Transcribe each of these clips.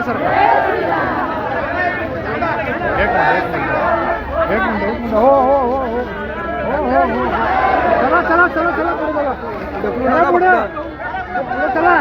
काही सर एक मिनिट एक मिनिट. एक मिनिट हो हो हो हो. हो हो हो. चला चला चला चला पुढे चला. पुढे. पुढे चला.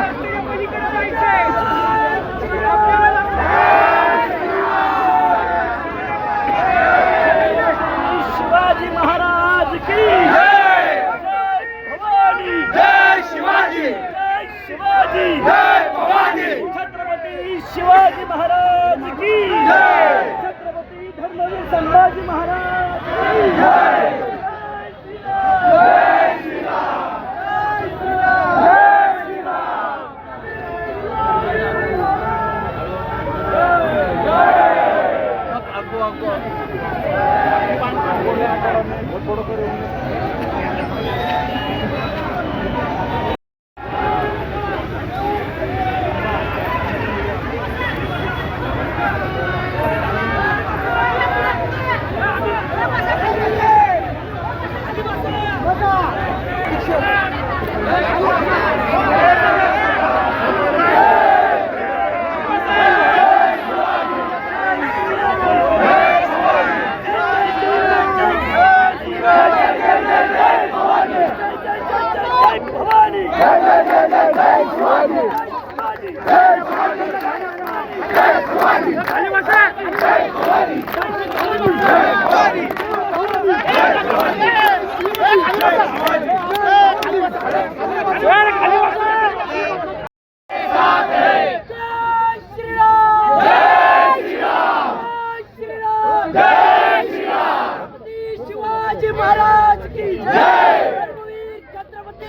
થોડો કર્યો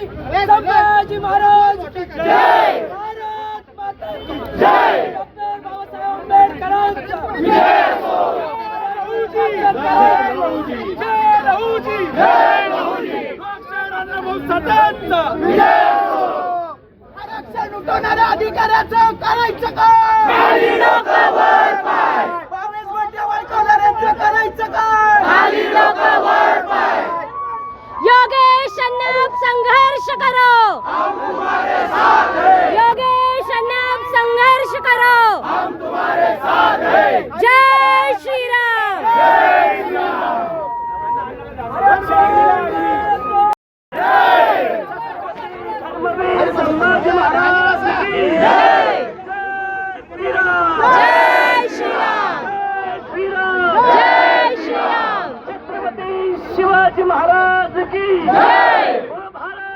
संभाजी महाराज जय! भारत माता की जय! डॉक्टर बाबासाहेब आंबेडकरांचा जय लहूजी जय लहूजी जय लहूजी आरक्षण उठवणाऱ्या अधिकाऱ्याचं करायचं काय करायचं काय योगेश शनाब संघर्ष करो। हम तुम्हारे साथ हैं योगेश शनाब संघर्ष करो। हम तुम्हारे साथ हैं जय श्री राम जय श्री राम महाराज। महाराज की जय। भारत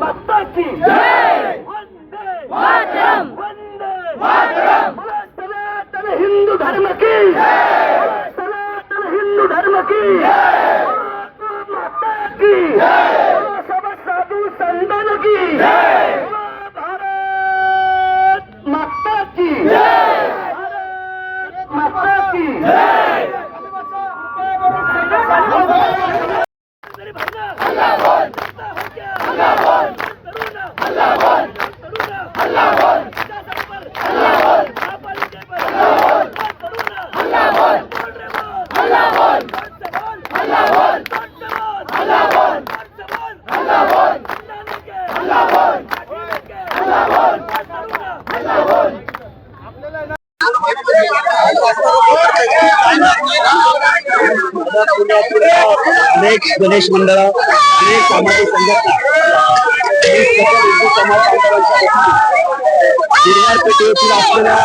माता की जय। वंदे मातरम वंदे मातरम सनातन हिंदू धर्म की। जय सनातन हिंदू धर्म की। जय। माता की। सब साधु संतन की जय भारत माता की जय भारत माता की जय अनेक गणेश मंडळ. अनेक सामाजिक संघटना. अनेक असलेल्या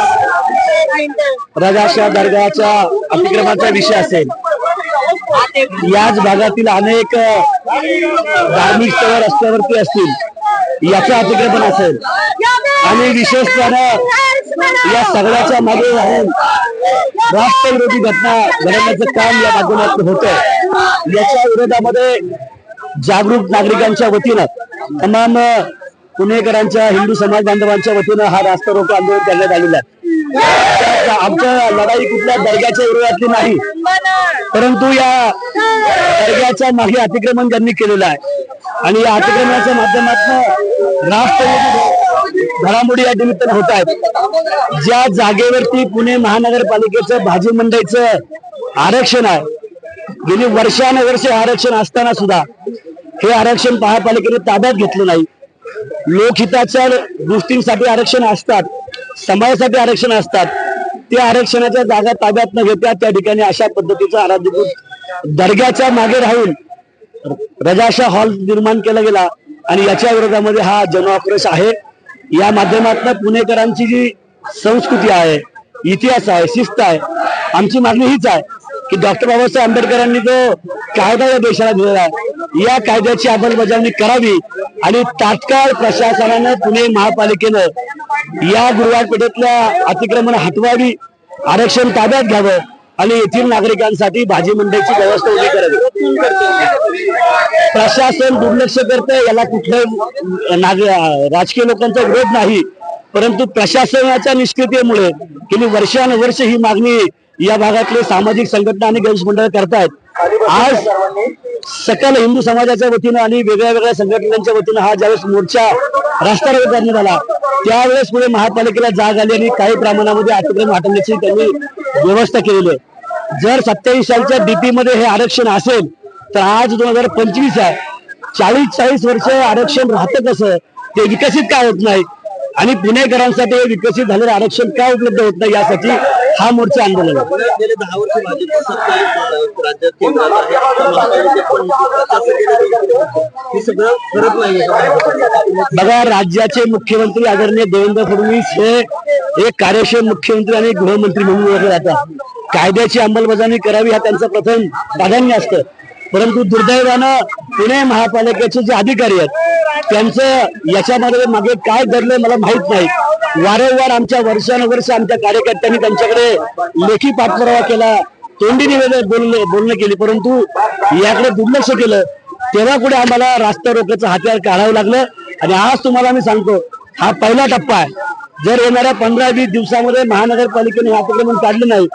राजाशाह दर्गाच्या अतिक्रमणाचा विषय असेल. याच भागातील अनेक धार्मिक स्थळ रस्त्यावरती असतील. याचं अतिक्रमण असेल. आणि विशेषतः या सगळ्याच्या मागे राहून राष्ट्रविरोधी घटना घडवण्याचं काम या माध्यमातून होतं याच्या विरोधामध्ये जागरूक नागरिकांच्या वतीनं तमाम पुणेकरांच्या हिंदू समाज बांधवांच्या वतीनं हा रास्ता रोको आंदोलन करण्यात आलेला आहे. आमच्या लढाई कुठल्या दर्ग्याच्या विरोधातली नाही परंतु या दर्ग्याच्या मागे अतिक्रमण त्यांनी केलेलं आहे आणि या अतिक्रमणाच्या माध्यमातून राष्ट्रवादी घडामोडी या निमित्तानं होत आहेत. ज्या जागेवरती पुणे महानगरपालिकेचं भाजी मंडईचं आरक्षण आहे गेली वर्षानुवर्षे आरक्षण असताना सुद्धा हे आरक्षण महापालिकेने ताब्यात घेतलं नाही. लोकहिताच्या गोष्टींसाठी आरक्षण असतात समाजासाठी आरक्षण असतात. त्या आरक्षणाच्या जागा ताब्यात न घेता त्या ठिकाणी अशा पद्धतीचा आराधीभूत दर्ग्याच्या मागे राहून रजाशा हॉल निर्माण केला गेला आणि याच्या विरोधामध्ये हा जनआक्रोश आहे. या माध्यमातून पुणेकरांची जी संस्कृती आहे इतिहास आहे शिस्त आहे आमची मागणी हीच आहे की डॉक्टर बाबासाहेब आंबेडकरांनी जो कायदा या देशाला दिलेला आहे या कायद्याची अंमलबजावणी करावी आणि तात्काळ प्रशासनानं पुणे महापालिकेनं या गुरुवार पेठेतल्या अतिक्रमण हटवावी आरक्षण ताब्यात घ्यावं आणि येथील नागरिकांसाठी भाजी मंडईची व्यवस्था उभी करावी. प्रशासन दुर्लक्ष करते याला कुठल्याही राजकीय लोकांचा विरोध नाही परंतु प्रशासनाच्या निष्क्रियतेमुळे गेली वर्षानुवर्ष ही मागणी या भागातले सामाजिक संघटना आणि गणेश मंडळ करतायत. आज सकल हिंदू समाजाच्या वतीनं आणि वेगळ्या वेगळ्या संघटनांच्या वतीनं हा ज्यावेळेस मोर्चा रस्ता करण्यात आला त्यावेळेस पुढे महापालिकेला जाग आली आणि काही प्रमाणामध्ये अतिक्रम हटवण्याची त्यांनी व्यवस्था केलेली आहे. जर सत्तावीस सालच्या डीपी मध्ये हे आरक्षण असेल तर आज दोन हजार पंचवीस आहे. चाळीस चाळीस वर्ष आरक्षण राहतं कसं? ते विकसित का होत नाही? आणि पुणेकरांसाठी हे विकसित झालेलं आरक्षण का उपलब्ध होत नाही यासाठी हा मोर्चा आंदोलन आहे. हे सगळं करत नाही बघा राज्याचे मुख्यमंत्री आदरणीय देवेंद्र फडणवीस हे एक कार्यक्षम मुख्यमंत्री आणि गृहमंत्री म्हणून ओळखले जातात. कायद्याची अंमलबजावणी करावी हा त्यांचं प्रथम प्राधान्य असतं. परंतु दुर्दैवानं पुणे महापालिकेचे जे अधिकारी आहेत त्यांचं याच्यामध्ये मागे काय घडलंय मला माहीत नाही. वारंवार आमच्या वर्षानुवर्ष आमच्या कार्यकर्त्यांनी त्यांच्याकडे लेखी पाठपुरावा केला तोंडी निवेदन बोलणे बोलणं केली. परंतु याकडे दुर्लक्ष केलं. तेव्हा कुठे आम्हाला रास्ता रोखण्याचं हत्यार काढावं लागलं. आणि आज तुम्हाला मी सांगतो हा पहिला टप्पा आहे. जर येणाऱ्या पंधरा वीस दिवसामध्ये महानगरपालिकेने हे अतिक्रमण काढलं नाही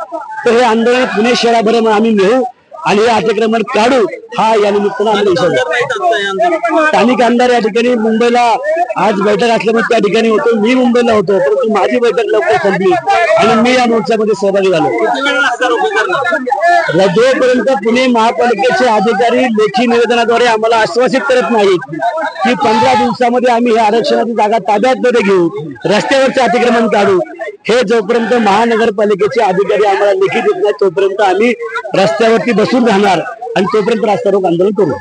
तर हे आंदोलन पुणे शहराभर आम्ही नेऊ. आणि हे अतिक्रमण काढू हा या निमित्तानं आम्ही इशारा स्थानिक आमदार या ठिकाणी मुंबईला आज बैठक असल्यामुळे त्या ठिकाणी होतो. मी मुंबईला होतो परंतु माझी बैठक लवकर संपली आणि मी या मोर्चामध्ये सहभागी झालो. जोपर्यंत पुणे महापालिकेचे अधिकारी लेखी निवेदनाद्वारे आम्हाला आश्वासित करत नाहीत की पंधरा दिवसामध्ये आम्ही हे आरक्षणाची जागा ताब्यात मध्ये घेऊ रस्त्यावरचे अतिक्रमण काढू हे जोपर्यंत महानगरपालिकेचे अधिकारी आम्हाला लेखी देत नाही तोपर्यंत आम्ही रस्त्यावरती बसून राहणार आणि तोपर्यंत रास्ता रोक आंदोलन करू.